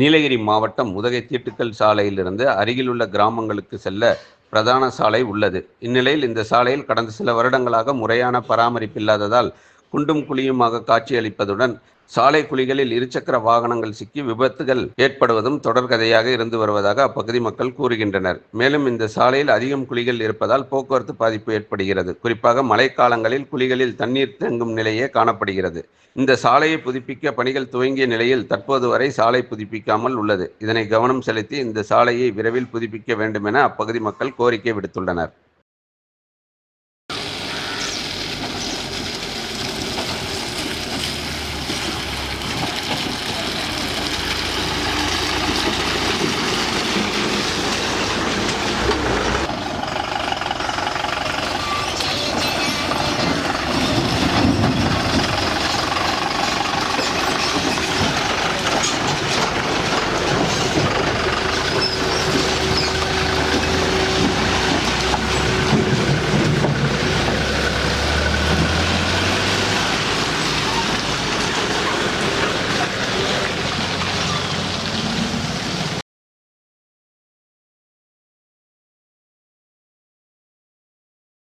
நீலகிரி மாவட்டம் உதகை தீட்டுக்கல் சாலையிலிருந்து அருகிலுள்ள கிராமங்களுக்கு செல்ல பிரதான சாலை உள்ளது. இந்நிலையில் இந்த சாலையில் கடந்த சில வருடங்களாக முறையான பராமரிப்பு இல்லாததால் குண்டும் குழியுமாக காட்சியளிப்பதுடன் சாலை குழிகளில் இருசக்கர வாகனங்கள் சிக்கி விபத்துகள் ஏற்படுவதும் தொடர்கதையாக இருந்து வருவதாக அப்பகுதி மக்கள் கூறுகின்றனர். மேலும் இந்த சாலையில் அதிகம் குழிகள் இருப்பதால் போக்குவரத்து பாதிப்பு ஏற்படுகிறது. குறிப்பாக மழைக்காலங்களில் குழிகளில் தண்ணீர் தேங்கும் நிலையே காணப்படுகிறது. இந்த சாலையை புதுப்பிக்க பணிகள் துவங்கிய நிலையில் தற்போது வரை சாலை புதுப்பிக்காமல் உள்ளது. இதனை கவனம் செலுத்தி இந்த சாலையை விரைவில் புதுப்பிக்க வேண்டும் என அப்பகுதி மக்கள் கோரிக்கை விடுத்துள்ளனர்.